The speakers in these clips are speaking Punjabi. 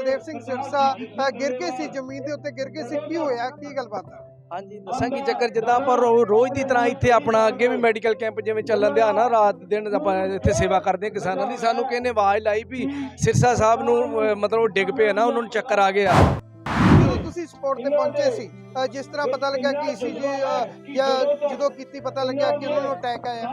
ਬਲਦੇਵ ਸਿੰਘ ਸਿਰਸਾ ਗਿਰ ਗਏ ਸੀ, ਜ਼ਮੀਨ ਦੇ ਉੱਤੇ ਗਿਰ ਗਏ ਸੀ, ਕੀ ਹੋਇਆ? ਕੀ ਗੱਲਬਾਤ ਹੈ ਹਾਂਜੀ, ਦੱਸਾਂ ਚੱਕਰ, ਜਿੱਦਾਂ ਆਪਾਂ ਰੋਜ਼ ਦੀ ਤਰ੍ਹਾਂ ਇੱਥੇ ਆਪਣਾ ਅੱਗੇ ਵੀ ਮੈਡੀਕਲ ਕੈਂਪ ਜਿਵੇਂ ਚੱਲਣ ਦਿਆ ਨਾ, ਰਾਤ ਦਿਨ ਆਪਾਂ ਇੱਥੇ ਸੇਵਾ ਕਰਦੇ ਹਾਂ ਕਿਸਾਨਾਂ ਦੀ, ਸਾਨੂੰ ਕਿਸੇ ਆਵਾਜ਼ ਲਾਈ ਵੀ ਸਿਰਸਾ ਸਾਹਿਬ ਨੂੰ ਮਤਲਬ ਉਹ ਡਿੱਗ ਪਏ ਨਾ, ਉਹਨਾਂ ਨੂੰ ਚੱਕਰ ਆ ਗਿਆ। ਤੁਸੀਂ ਸਪੋਰਟ ਤੇ ਪਹੁੰਚੇ ਸੀ ਜਿਸ ਤਰ੍ਹਾਂ ਪਤਾ ਲੱਗਾ ਕਿ ਸੀ ਜੀ ਜਾਂ ਜਦੋਂ ਕੀਤੀ ਪਤਾ ਲੱਗਿਆ ਕਿ ਉਹਨਾਂ ਨੂੰ ਅਟੈਕ ਆਇਆ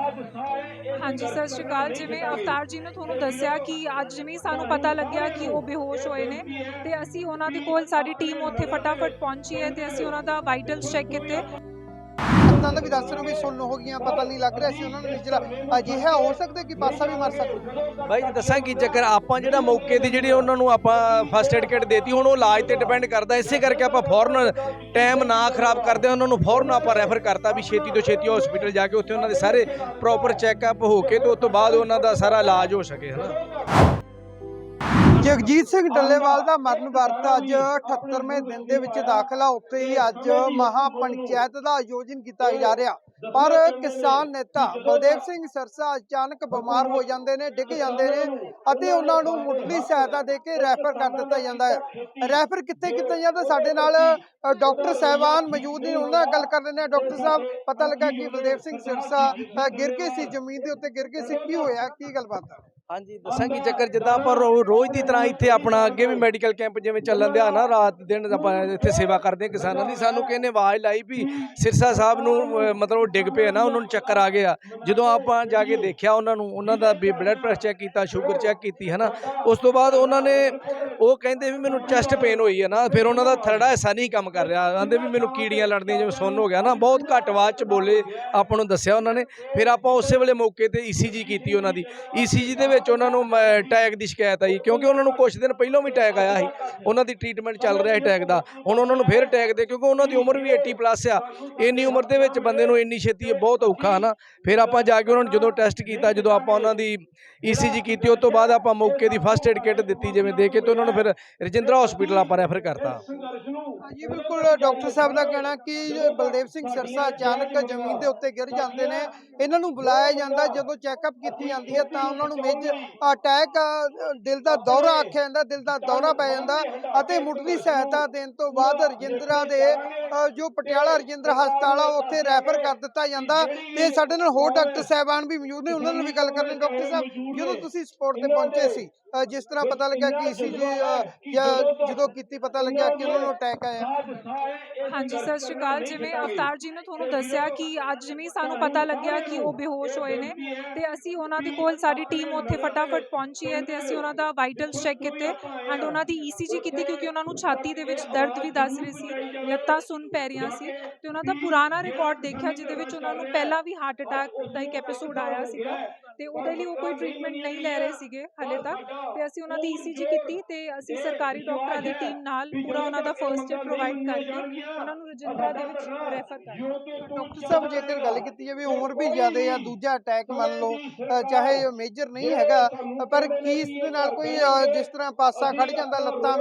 ਹਾਂਜੀ ਸਤਿ ਸ਼੍ਰੀ ਅਕਾਲ। ਜਿਵੇਂ ਅਵਤਾਰ ਜੀ ਨੇ ਤੁਹਾਨੂੰ ਦੱਸਿਆ ਕਿ ਅੱਜ ਜਿਵੇਂ ਸਾਨੂੰ ਪਤਾ ਲੱਗਿਆ ਕਿ ਉਹ ਬੇਹੋਸ਼ ਹੋਏ ਨੇ ਤੇ ਅਸੀਂ ਉਹਨਾਂ ਦੇ ਕੋਲ ਸਾਡੀ ਟੀਮ ਉੱਥੇ ਫਟਾਫਟ ਪਹੁੰਚੀ ਹੈ ਤੇ ਅਸੀਂ ਉਹਨਾਂ ਦਾ ਵਾਈਟਲਸ ਚੈੱਕ ਕੀਤੇ। ਤਾਂ ਦਾ ਵੀ ਦੱਸ ਰਹੇ ਹੋ ਵੀ ਸੁੰਨ ਹੋ ਗਈਆਂ, ਪਤਾ ਨਹੀਂ ਲੱਗ ਰਿਹਾ ਸੀ ਉਹਨਾਂ ਨੂੰ ਨਿਚਲਾ ਅਜਿਹਾ ਹੋ ਸਕਦਾ ਕਿ ਪਾਸਾ ਵੀ ਮਰ ਸਕਦਾ। ਬਾਈ ਜੀ, ਦੱਸਾਂ ਕੀ ਚੱਕਰ, ਆਪਾਂ ਜਿਹੜਾ ਮੌਕੇ ਦੀ ਜਿਹੜੀ ਉਹਨਾਂ ਨੂੰ ਆਪਾਂ ਫਸਟ ਏਡ ਕਿਟ ਦੇਤੀ, ਹੁਣ ਉਹ ਇਲਾਜ ਤੇ ਡਿਪੈਂਡ ਕਰਦਾ, ਇਸੇ ਕਰਕੇ ਆਪਾਂ ਫੌਰਨ ਟਾਈਮ ਨਾ ਖਰਾਬ ਕਰਦੇ, ਉਹਨਾਂ ਨੂੰ ਫੌਰਨ ਆਪਾਂ ਰੈਫਰ ਕਰਤਾ ਵੀ ਛੇਤੀ ਤੋਂ ਛੇਤੀ ਹਸਪੀਟਲ ਜਾ ਕੇ ਉੱਥੇ ਉਹਨਾਂ ਦੇ ਸਾਰੇ ਪ੍ਰੋਪਰ ਚੈੱਕਅਪ ਹੋ ਕੇ ਤੇ ਉਸ ਤੋਂ ਬਾਅਦ ਉਹਨਾਂ ਦਾ ਸਾਰਾ ਇਲਾਜ ਹੋ ਸਕੇ, ਹਨਾ? ਜਗਜੀਤ ਸਿੰਘ ਡੱਲੇਵਾਲ ਦਾ ਮਰਨ ਵਰਤ ਅੱਜ 78ਵੇਂ ਦਿਨ ਦੇ ਵਿੱਚ ਦਾਖਲਾ ਉੱਤੇ ਹੀ ਅੱਜ ਮਹਾ ਪੰਚਾਇਤ ਦਾ ਆਯੋਜਨ ਕੀਤਾ ਜਾ ਰਿਹਾ। ਪਰ ਕਿਸਾਨ ਨੇਤਾ ਬਲਦੇਵ ਸਿੰਘ ਸਰਸਾ ਅਚਾਨਕ ਬਿਮਾਰ ਹੋ ਜਾਂਦੇ ਨੇ ਡਿੱਗ ਜਾਂਦੇ ਨੇ ਅਤੇ ਉਹਨਾਂ ਨੂੰ ਮੁੱਢਲੀ ਸਹਾਇਤਾ ਦੇ ਕੇ ਰੈਫਰ ਕਰ ਦਿੱਤਾ ਜਾਂਦਾ ਹੈ। ਰੈਫਰ ਕਿੱਥੇ ਕੀਤਾ ਜਾਂਦਾ? ਸਾਡੇ ਨਾਲ ਡਾਕਟਰ ਸਹਿਬਾਨ ਮੌਜੂਦ ਨੇ ਉਹਨਾਂ ਨਾਲ ਗੱਲ ਕਰ ਲੈਂਦੇ ਆ ਡਾਕਟਰ ਸਾਹਿਬ ਪਤਾ ਲੱਗਾ ਕਿ ਬਲਦੇਵ ਸਿੰਘ ਸਰਸਾ ਗਿਰ ਗਏ ਸੀ ਜ਼ਮੀਨ ਦੇ ਉੱਤੇ ਗਿਰ ਗਏ ਸੀ। ਕੀ ਹੋਇਆ? ਕੀ ਗੱਲਬਾਤ ਹੈ ਹਾਂਜੀ ਦੱਸਾਂ ਕੀ ਚੱਕਰ? ਜਿੱਦਾਂ ਆਪਾਂ ਰੋ- ਰੋਜ਼ ਦੀ ਤਰ੍ਹਾਂ ਇੱਥੇ ਆਪਣਾ ਅੱਗੇ ਵੀ ਮੈਡੀਕਲ ਕੈਂਪ ਜਿਵੇਂ ਚੱਲਣ ਦਿਆ ਨਾ ਰਾਤ ਦਿਨ ਆਪਾਂ ਇੱਥੇ ਸੇਵਾ ਕਰਦੇ ਹਾਂ ਕਿਸਾਨਾਂ ਦੀ। ਸਾਨੂੰ ਨੇ ਆਵਾਜ਼ ਲਾਈ ਵੀ ਸਿਰਸਾ ਸਾਹਿਬ ਨੂੰ ਅਹ, ਮਤਲਬ ਉਹ ਡਿੱਗ ਪਏ ਨਾ ਉਹਨਾਂ ਨੂੰ ਚੱਕਰ ਆ ਗਿਆ। ਜਦੋਂ ਆਪਾਂ ਜਾ ਕੇ ਦੇਖਿਆ ਉਹਨਾਂ ਨੂੰ ਉਹਨਾਂ ਦਾ ਵੀ ਬਲੱਡ ਪ੍ਰੈਸ਼ਰ ਚੈੱਕ ਕੀਤਾ ਸ਼ੂਗਰ ਚੈੱਕ ਕੀਤੀ ਹੈ ਨਾ ਉਸ ਤੋਂ ਬਾਅਦ ਉਹਨਾਂ ਨੇ ਉਹ ਕਹਿੰਦੇ ਵੀ ਮੈਨੂੰ ਚੈਸਟ ਪੇਨ ਹੋਈ ਹੈ ਨਾ ਫਿਰ ਉਹਨਾਂ ਦਾ ਥਰੜਾ ਹਿੱਸਾ ਨਹੀਂ ਕੰਮ ਕਰ ਰਿਹਾ। ਕਹਿੰਦੇ ਵੀ ਮੈਨੂੰ ਕੀੜੀਆਂ ਲੜਦੀਆਂ ਜਿਵੇਂ ਸੁੰਨ ਹੋ ਗਿਆ ਨਾ ਬਹੁਤ ਘੱਟ ਆਵਾਜ਼ ਚ ਬੋਲੇ ਆਪਾਂ ਨੂੰ ਦੱਸਿਆ ਉਹਨਾਂ ਨੇ। ਫਿਰ ਆਪਾਂ ਉਸੇ ਵੇਲੇ ਮੌਕੇ ਤੇ ਈਸੀਜੀ ਕੀਤੀ ਉਹਨਾਂ ਦੀ। ਈਸੀਜੀ ਦੇ ਵਿੱਚ ਉਹਨਾਂ ਨੂੰ ਅਟੈਕ ਦੀ ਸ਼ਿਕਾਇਤ ਆਈ। ਕਿਉਂਕਿ ਉਹਨਾਂ ਨੂੰ ਕੁਝ ਦਿਨ ਪਹਿਲਾਂ ਵੀ ਅਟੈਕ ਆਇਆ ਸੀ। ਉਹਨਾਂ ਦੀ ਟ੍ਰੀਟਮੈਂਟ ਚੱਲ ਰਿਹਾ ਹੈ ਟੈਗ ਦਾ। ਹੁਣ ਉਹਨਾਂ ਨੂੰ ਫਿਰ ਅਟੈਕ ਦੇ, ਕਿਉਂਕਿ ਉਹਨਾਂ ਦੀ ਉਮਰ ਵੀ 80 ਪਲੱਸ ਆ। ਇੰਨੀ ਉਮਰ ਦੇ ਵਿੱਚ ਬੰਦੇ ਨੂੰ ਇੰਨੀ ਛੇਤੀ ਬਹੁਤ ਔਖਾ, ਹਨਾ? ਫਿਰ ਆਪਾਂ ਜਾ ਕੇ ਉਹਨਾਂ ਨੂੰ ਜਦੋਂ ਟੈਸਟ ਕੀਤਾ, ਜਦੋਂ ਆਪਾਂ ਉਹਨਾਂ ਦੀ ਈਸੀਜੀ ਕੀਤੀ, ਉਸ ਤੋਂ ਬਾਅਦ ਆਪਾਂ ਮੌਕੇ ਦੀ ਫਸਟ ਏਡ ਕਿੱਟ ਦਿੱਤੀ, ਜਿਵੇਂ ਦੇ ਕੇ ਤੇ ਉਹਨਾਂ ਨੂੰ ਫਿਰ ਰਜਿੰਦਰਾ ਹਸਪੀਟਲ ਆਪਾਂ ਰੈਫਰ ਕਰਤਾ। ਜੀ ਬਿਲਕੁਲ ਡਾਕਟਰ ਸਾਹਿਬ ਦਾ ਕਹਿਣਾ ਕਿ ਬਲਦੇਵ ਸਿੰਘ ਸਰਸਾ ਅਚਾਨਕ ਜ਼ਮੀਨ ਦੇ ਉੱਤੇ ਗਿਰ ਜਾਂਦੇ ਨੇ। ਇਹਨਾਂ ਨੂੰ ਬੁਲਾਇਆ ਜਾਂਦਾ, ਜਦੋਂ ਚੈੱਕਅਪ ਕੀਤੀ ਜਾਂਦੀ ਹੈ, ਤਾਂ ਉਹਨਾਂ ਨੂੰ ਵਿੱਚ ਅਟੈਕ ਦਿਲ ਦਾ ਦੌਰਾ ਆਖਿਆ ਜਾਂਦਾ ਦਿਲ ਦਾ ਦੌਰਾ ਪੈ ਜਾਂਦਾ ਅਤੇ ਮੁੱਢਲੀ ਸਹਾਇਤਾ ਦੇਣ ਤੋਂ ਬਾਅਦ ਰਜਿੰਦਰਾ ਦੇ ਜੋ ਪਟਿਆਲਾ ਰਜਿੰਦਰ ਹਸਪਤਾਲ ਆ ਉੱਥੇ ਰੈਫਰ ਕਰ ਦਿੱਤਾ ਜਾਂਦਾ ਤੇ ਸਾਡੇ ਨਾਲ ਹੋਰ ਡਾਕਟਰ ਸਾਹਿਬਾਨ ਵੀ ਮੌਜੂਦ ਨੇ ਉਹਨਾਂ ਨਾਲ ਵੀ ਗੱਲ ਕਰਨੀ ਡਾਕਟਰ ਸਾਹਿਬ ਜਦੋਂ ਤੁਸੀਂ ਸਪੋਰਟ ਤੇ ਪਹੁੰਚੇ ਸੀ ਜਿਸ ਤਰ੍ਹਾਂ ਪਤਾ ਲੱਗਾ ਕਿ ਸੀ ਜੀ ਜਾਂ ਜਦੋਂ ਕੀਤੀ ਪਤਾ ਲੱਗਿਆ ਕਿ ਉਹਨਾਂ ਨੂੰ ਅਟੈਕ ਆਇਆ? ਹਾਂਜੀ ਸਤਿ ਸ਼੍ਰੀ ਅਕਾਲ। ਜਿਵੇਂ ਅਵਤਾਰ ਜੀ ਨੇ ਤੁਹਾਨੂੰ ਦੱਸਿਆ ਕਿ ਅੱਜ ਜਿਵੇਂ ਸਾਨੂੰ ਪਤਾ ਲੱਗਿਆ ਕਿ ਉਹ ਬੇਹੋਸ਼ ਹੋਏ ਨੇ ਤੇ ਅਸੀਂ ਉਹਨਾਂ ਦੇ ਕੋਲ ਸਾਡੀ ਟੀਮ ਉੱਥੇ ਫਟਾਫਟ ਪਹੁੰਚੀ ਹੈ ਤੇ ਅਸੀਂ ਉਹਨਾਂ ਦਾ ਵਾਈਟਲਸ ਚੈੱਕ ਕੀਤੇ ਐਂਡ ਉਹਨਾਂ ਦੀ ਈਸੀਜੀ ਕੀਤੀ ਕਿਉਂਕਿ ਉਹਨਾਂ ਨੂੰ ਛਾਤੀ ਦੇ ਵਿੱਚ ਦਰਦ ਵੀ ਦੱਸ ਰਹੀ ਸੀ, ਲੱਤਾਂ ਸੁੰਨ ਪੈ ਰਹੀਆਂ ਸੀ ਤੇ ਉਹਨਾਂ ਦਾ ਪੁਰਾਣਾ ਰਿਕਾਰਡ ਦੇਖਿਆ ਜਿਹਦੇ ਵਿੱਚ ਉਹਨਾਂ ਨੂੰ ਪਹਿਲਾਂ ਵੀ ਹਾਰਟ ਅਟੈਕ ਦਾ ਇੱਕ ਐਪੀਸੋਡ ਆਇਆ ਸੀਗਾ। ਤੇ ਉਹਦੇ ਲਈ ਉਹ ਕੋਈ ਟ੍ਰੀਟਮੈਂਟ ਨਹੀਂ ਲੈ ਰਹੇ ਸੀਗੇ ਹਲੇ ਤੱਕ ਤੇ ਅਸੀਂ ਉਹਨਾਂ ਦੀ ਈਸੀਜੀ ਕੀਤੀ ਤੇ ਅਸੀਂ ਸਰਕਾਰੀ ਡਾਕਟਰਾਂ ਦੀ ਟੀਮ ਨਾਲ ਪੂਰਾ ਉਹਨਾਂ ਦਾ ਫਰਸਟ ਏਡ ਪ੍ਰੋਵਾਈਡ ਕਰਕੇ ਉਹਨਾਂ ਨੂੰ ਰਜਿੰਦਰਾ ਦੇ ਵਿੱਚ ਰੈਫਰ ਕਰ। ਡਾਕਟਰ ਸਾਹਿਬ ਜੇਕਰ ਗੱਲ ਕੀਤੀ ਜਾਵੇ ਉਮਰ ਵੀ ਜ਼ਿਆਦਾ ਆ ਦੂਜਾ ਅਟੈਕ ਮੰਨ ਲਓ ਚਾਹੇ ਮੇਜਰ ਨਹੀਂ ਹੈਗਾ ਪਰ ਕੀ ਇਸ ਦੇ ਨਾਲ ਕੋਈ ਜਿਸ ਤਰ੍ਹਾਂ ਪਾਸਾ ਖੜ ਜਾਂਦਾ ਲੱਤਾਂ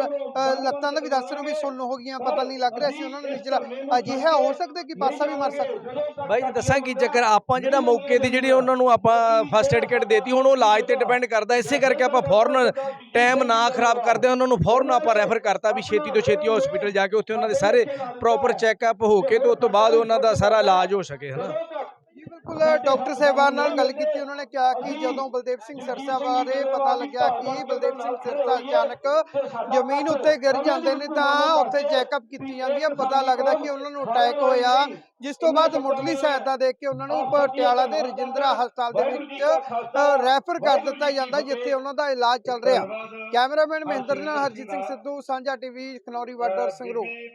ਲੱਤਾਂ ਦਾ ਵੀ ਦੱਸ ਰਹੇ ਹੋ ਵੀ ਸੁੰਨ ਹੋ ਗਈਆਂ ਪਤਾ ਨਹੀਂ ਲੱਗ ਰਿਹਾ ਸੀ ਉਹਨਾਂ ਨੂੰ ਨਿਚਲਾ ਅਜਿਹਾ ਹੋ ਸਕਦਾ ਕਿ ਪਾਸਾ ਵੀ ਮਰ ਸਕਦਾ ਬਾਈ ਜੀ ਦੱਸਾਂ ਕੀ ਚੱਕਰ ਆਪਾਂ ਜਿਹੜਾ ਮੌਕੇ ਦੀ ਜਿਹੜੀ ਉਹਨਾਂ ਨੂੰ ਆਪਾਂ ਫਸਟ ਏਡ ਕਿਟ ਦੇਤੀ, ਹੁਣ ਉਹ ਇਲਾਜ ਤੇ ਡਿਪੈਂਡ ਕਰਦਾ, ਇਸੇ ਕਰਕੇ ਆਪਾਂ ਫੌਰਨ ਟਾਈਮ ਨਾ ਖਰਾਬ ਕਰਦੇ, ਉਹਨਾਂ ਨੂੰ ਫੌਰਨ ਆਪਾਂ ਰੈਫਰ ਕਰਤਾ ਵੀ ਛੇਤੀ ਤੋਂ ਛੇਤੀ ਹਸਪੀਟਲ ਜਾ ਕੇ ਉੱਥੇ ਉਹਨਾਂ ਦੇ ਸਾਰੇ ਪ੍ਰੋਪਰ ਚੈੱਕਅਪ ਹੋ ਕੇ ਤੇ ਉਸ ਤੋਂ ਬਾਅਦ ਉਹਨਾਂ ਦਾ ਸਾਰਾ ਇਲਾਜ ਹੋ ਸਕੇ, ਹਨਾ? ਜੀ ਬਿਲਕੁਲ ਡਾਕਟਰ ਸਾਹਿਬਾਨ ਨਾਲ ਗੱਲ ਕੀਤੀ, ਉਹਨਾਂ ਨੇ ਕਿਹਾ ਕਿ ਜਦੋਂ ਬਲਦੇਵ ਸਿੰਘ ਸਰਸਾ ਬਾਰੇ ਪਤਾ ਲੱਗਿਆ ਕਿ ਬਲਦੇਵ ਸਿੰਘ ਸਰਸਾ ਅਚਾਨਕ ਜ਼ਮੀਨ ਉੱਤੇ ਗਿਰ ਜਾਂਦੇ ਨੇ, ਤਾਂ ਉੱਥੇ ਚੈੱਕਅਪ ਕੀਤੀ ਜਾਂਦੀ ਹੈ ਪਤਾ ਲੱਗਦਾ ਕਿ ਉਹਨਾਂ ਨੂੰ ਅਟੈਕ ਹੋਇਆ, ਜਿਸ ਤੋਂ ਬਾਅਦ ਮੁੱਢਲੀ ਸਹਾਇਤਾ ਦੇ ਕੇ ਉਹਨਾਂ ਨੂੰ ਪਟਿਆਲਾ ਦੇ ਰਜਿੰਦਰਾ ਹਸਪਤਾਲ ਦੇ ਵਿੱਚ ਰੈਫਰ ਕਰ ਦਿੱਤਾ ਜਾਂਦਾ, ਜਿੱਥੇ ਉਹਨਾਂ ਦਾ ਇਲਾਜ ਚੱਲ ਰਿਹਾ। ਕੈਮਰਾਮੈਨ ਮਹਿੰਦਰ ਨਾਲ ਹਰਜੀਤ ਸਿੰਘ ਸਿੱਧੂ, ਸਾਂਝਾ ਟੀਵੀ, ਖਨੌਰੀ ਬਾਰਡਰ, ਸੰਗਰੂਰ।